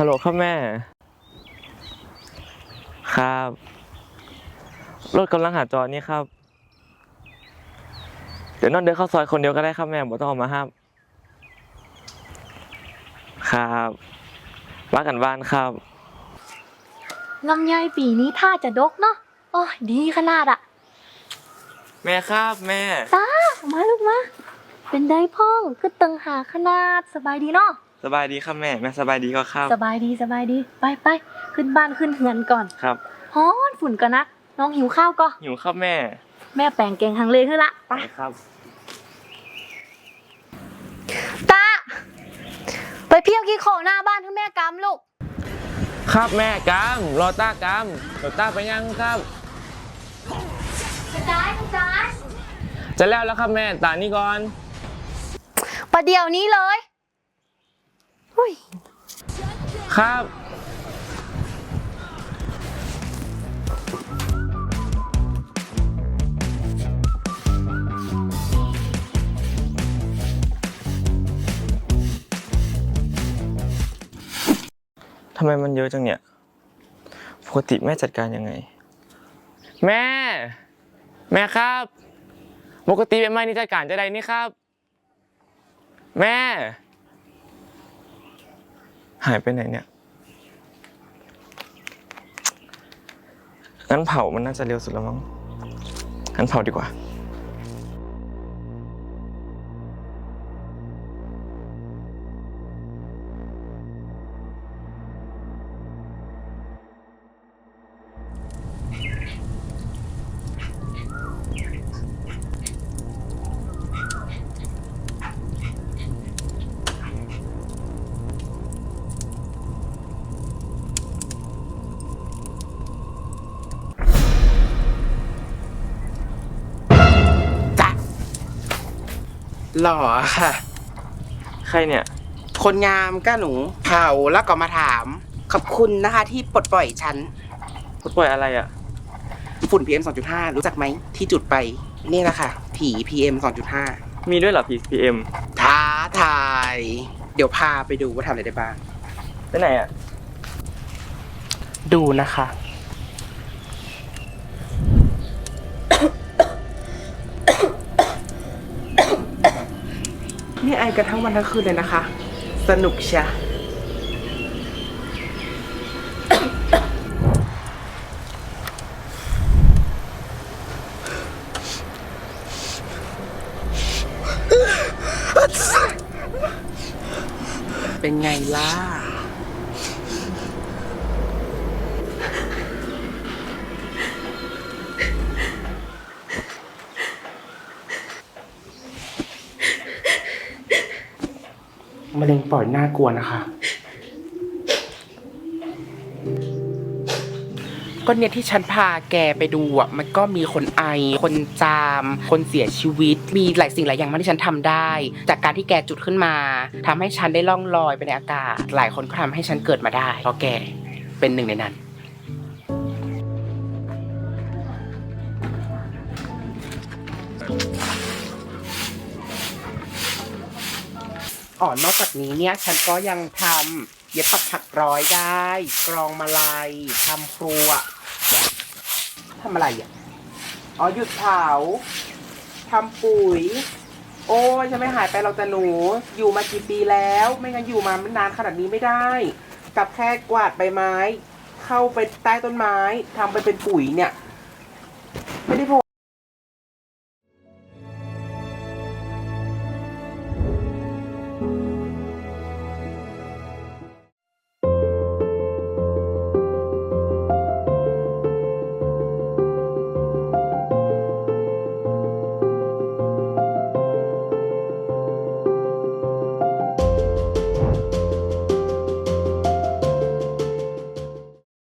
ฮัลโหลครับแม่ ครับ รถกำลังหาจอดนี่ครับ เดี๋ยวนอนเดินเข้าซอยคนเดียวก็ได้ครับแม่บ่ต้องเออกมาห้ามครับว่ากันบ้านครับ ลำไยปีนี้ท่าจะดกเนาะโอ้ยดีขนาดอะแม่ครับแม่ ตามาลูกมา เป็นได้พ่องคือตึงหาขนาดสบายดีเนาะ สบายดีครับแม่แม่สบายดีก็ครับ สบายดีสบายดี ไปไปขึ้นบ้านขึ้นเฮือนก่อนครับฮ้อนฝุ่นก่อนนะน้องหิวข้าวก็หิวครับแม่ แม่แปลงแกงฮังเลขึ้นละไปไปครับตาไปเพี้ยวกี้โคหน้าบ้านทั้งแม่กำลูก ครับแม่กำรอต้ากำรอต้าไปยังครับกระจายกระจายจะแล้วแล้วครับแม่ตานี่ก่อนประเดี๋ยวนี้เลยหุ้ย ครับ ทำไมมันเยอะจังเนี่ย ปกติแม่จัดการยังไง แม่ แม่ครับ ปกติเป็นไม้นี่จัดการจะใดนี่ครับ แม่ หายไปไหนเนี่ย งั้นเผามันน่าจะเร็วสุดแล้วมั้ง งั้นเผาดีกว่า หล่อค่ะ ใครเนี่ย คนงามก็หนูเผาแล้วก็มาถาม ขอบคุณนะคะที่ปลดปล่อยฉัน ปลดปล่อยอะไรอะ ฝุ่น PM 2.5 รู้จักไหม ที่จุดไป นี่แหละค่ะ ผี PM 2.5 มีด้วยเหรอ PPM ท้าทาย เดี๋ยวพาไปดูว่าทำอะไรได้บ้าง ไปไหนอะ ดูนะคะ นี่ไอกันทั้งวันทั้งคืนเลยนะคะ สนุกเชียเป็นไงล่ะ มะเร็งปอดน่ากลัวนะคะ ก็เนี่ยที่ฉันพาแกไปดูอะ มันก็มีคนไอ คนจาม คนเสียชีวิต มีหลายสิ่งหลายอย่างมากที่ฉันทำได้ จากการที่แกจุดขึ้นมาทำให้ฉันได้ล่องลอยไปในอากาศ หลายคนก็ทำให้ฉันเกิดมาได้เพราะแกเป็นหนึ่งในนั้น อ๋อนอกจากนี้เนี่ยฉันก็ยังทำเย็บปักถักร้อยได้ กรองมาลายทำครัวทำอะไรอะอ๋อหยุดเผาทำปุ๋ย โอ้ยจะไม่หายไปเราจะหนู อยู่มากี่ปีแล้ว ไม่งั้นอยู่มาม่นานขนาดนี้ไม่ได้กับแค่กวาดใบไม้ เข้าไปใต้ต้นไม้ทำไปเป็นปุ๋ยเนี่ย ไม่ได้พอ